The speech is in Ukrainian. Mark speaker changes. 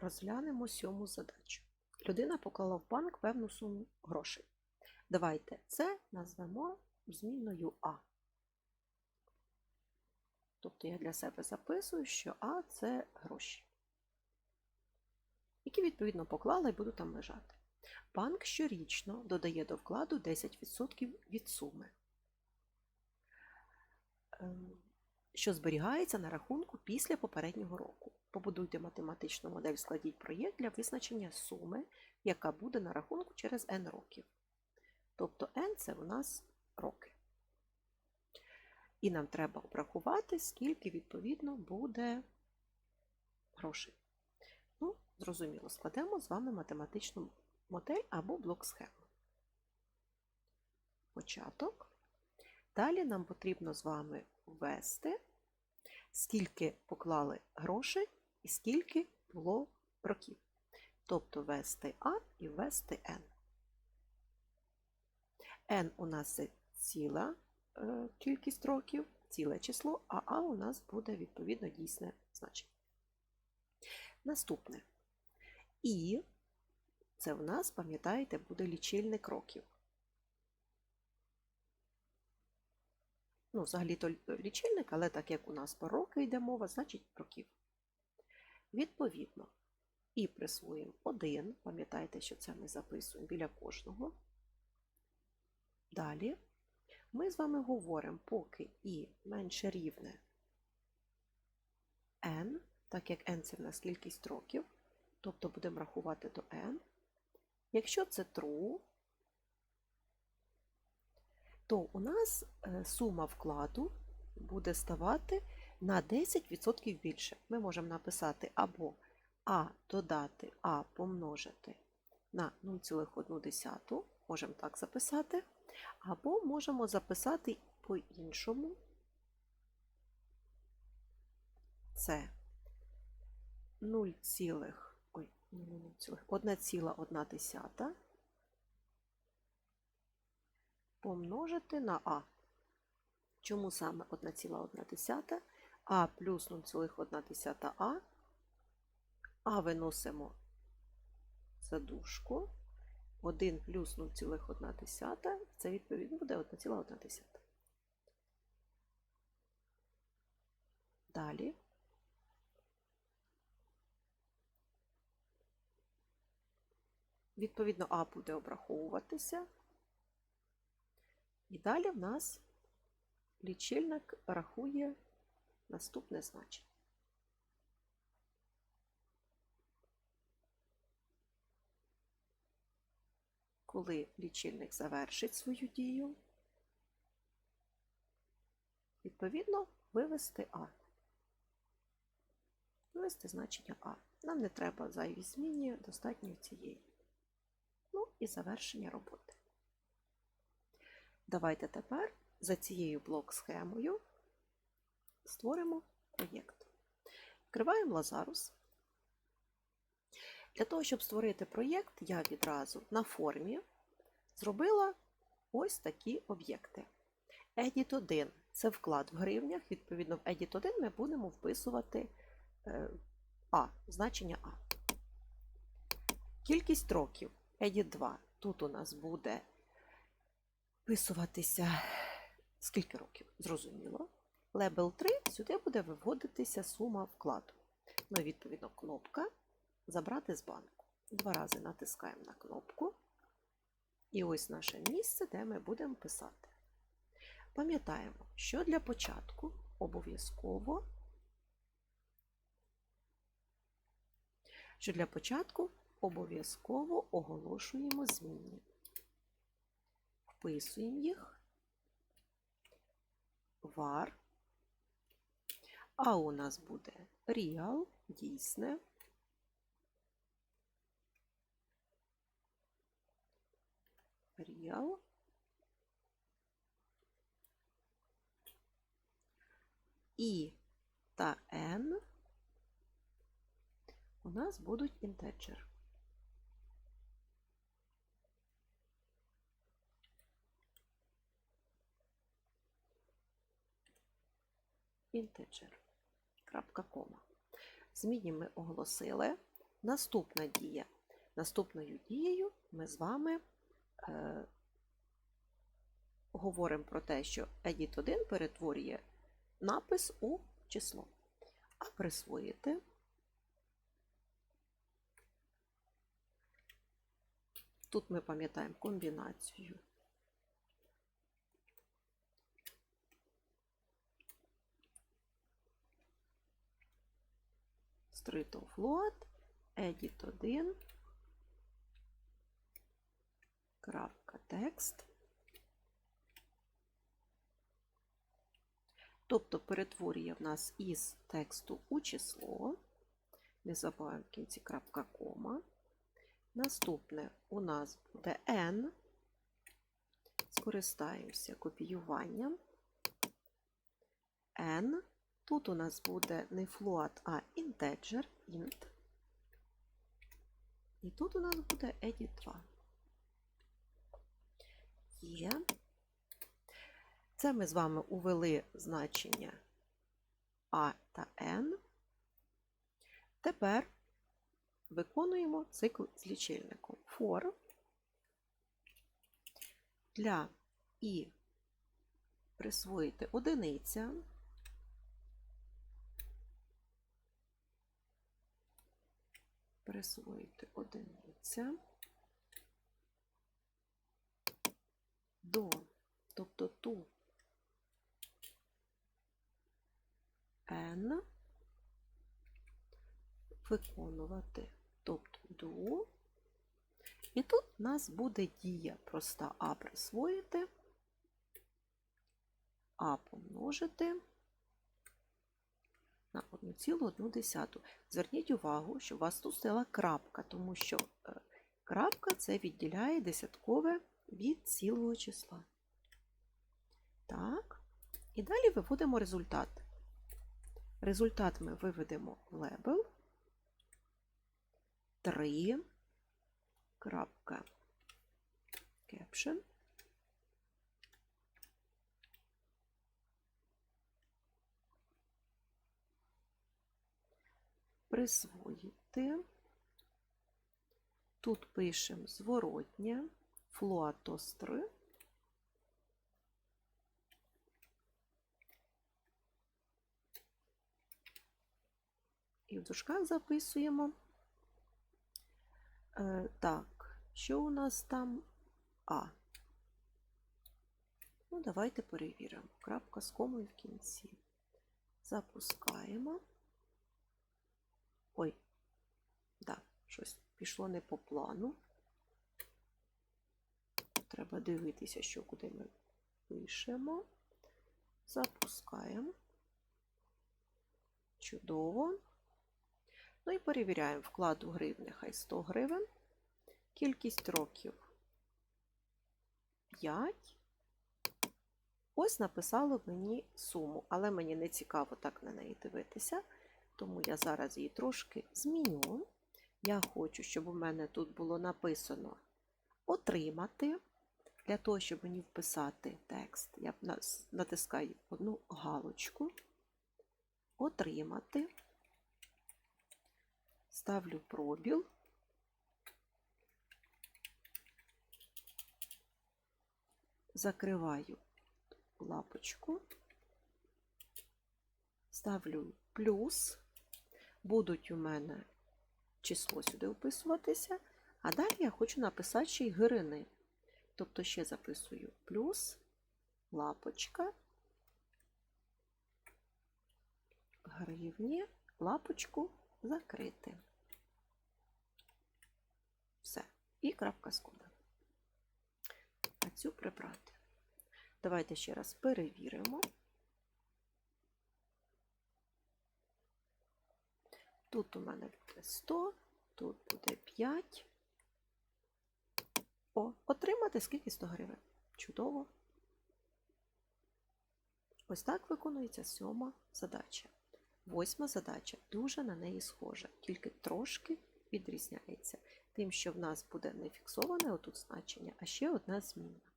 Speaker 1: Розглянемо сьому задачу. Людина поклала в банк певну суму грошей. Давайте це назвемо змінною А. Тобто я для себе записую, що А це гроші, які відповідно поклала і буду там лежати. Банк щорічно додає до вкладу 10% від суми, ем, що зберігається на рахунку після попереднього року. Побудуйте математичну модель, складіть проєкт для визначення суми, яка буде на рахунку через n років. Тобто n це у нас роки. І нам треба обрахувати, скільки відповідно буде грошей. Ну, зрозуміло, складемо з вами математичну модель або блок схему. Початок. Далі нам потрібно з вами ввести, скільки поклали грошей і скільки було років. Тобто ввести А і ввести N. N у нас це ціла е, кількість років, ціле число, а А у нас буде відповідно дійсне значення. Наступне. І це в нас, пам'ятаєте, буде лічильник років. Ну, взагалі-то лічильник, але так як у нас по роки йде мова, значить років. Відповідно, і присвоїмо 1, пам'ятайте, що це ми записуємо біля кожного. Далі ми з вами говоримо, поки і менше рівне n, так як n це в нас кількість років, тобто будемо рахувати до n. Якщо це true, то у нас е, сума вкладу буде ставати на 10% більше. Ми можемо написати або А додати А помножити на 0,1, можемо так записати, або можемо записати по-іншому. Це 0, ой, 1,1 помножити на А. Чому саме 1,1? А плюс 0,1А. А виносимо за дужку. 1 плюс 0,1, це відповідно буде 1,1. Далі. Відповідно, А буде обраховуватися. І далі в нас лічильник рахує наступне значення. Коли лічильник завершить свою дію, відповідно вивести А. Вивести значення А. Нам не треба зайві зміни, достатньо цієї. Ну і завершення роботи. Давайте тепер за цією блок-схемою створимо проєкт. Вкриваємо Лазарус. Для того, щоб створити проєкт, я відразу на формі зробила ось такі об'єкти. Edit 1 це вклад в гривнях, відповідно, в Edit 1 ми будемо вписувати А, значення А. Кількість років Edit 2. Тут у нас буде вписуватися скільки років, зрозуміло. Лебел 3 сюди буде виводитися сума вкладу. Ну, відповідно, кнопка Забрати з банку. Два рази натискаємо на кнопку. І ось наше місце, де ми будемо писати. Пам'ятаємо, що для початку обов'язково, що для початку обов'язково оголошуємо зміни вписуємо їх, var, а у нас буде real, дійсне, real, і та n у нас будуть інтеджер. Кома. Зміні ми оголосили. Наступна дія. Наступною дією ми з вами е, говоримо про те, що edit 1 перетворює напис у число. А присвоїти тут ми пам'ятаємо комбінацію. Of Float, edit 1, крапка текст. Тобто перетворює в нас із тексту у число. Не забуваємо в кінці крапка кома. Наступне у нас буде n. Скористаємося копіюванням. n. Тут у нас буде не float, а integer, int. І тут у нас буде edit 2. Є. Це ми з вами увели значення А та N. Тепер виконуємо цикл з лічильником. For для І присвоїти одиниця. Присвоїти одиниця до, тобто ту n виконувати, тобто do. І тут у нас буде дія проста А присвоїти, А помножити на 1,1. Зверніть увагу, що у вас тут стояла крапка, тому що е, крапка це відділяє десяткове від цілого числа. Так, і далі виводимо результат. Результат ми виведемо в лебел 3. Крапка caption. Присвоїти. Тут пишемо floatos 3. І в дужках записуємо. Е, так, що у нас там А? Ну, давайте перевіримо. Крапка з комою в кінці. Запускаємо. Ой, так, щось пішло не по плану. Треба дивитися, що куди ми пишемо. Запускаємо. Чудово. Ну і перевіряємо вклад у гривні, хай 100 гривень. Кількість років 5. Ось написало мені суму, але мені не цікаво так на неї дивитися, тому я зараз її трошки зміню. Я хочу, щоб у мене тут було написано отримати. Для того, щоб мені вписати текст, я натискаю одну галочку, отримати, ставлю пробіл, закриваю лапочку, ставлю плюс, будуть у мене число сюди вписуватися, а далі я хочу написати ще й гирини. Тобто ще записую плюс, лапочка, гривні, лапочку закрити. Все. І крапка з кода. А цю прибрати. Давайте ще раз перевіримо. Тут у мене буде 100, тут буде 5. О, отримати скільки 100 гривень. Чудово. Ось так виконується сьома задача. Восьма задача дуже на неї схожа, тільки трошки відрізняється. Тим, що в нас буде не фіксоване отут значення, а ще одна змінна.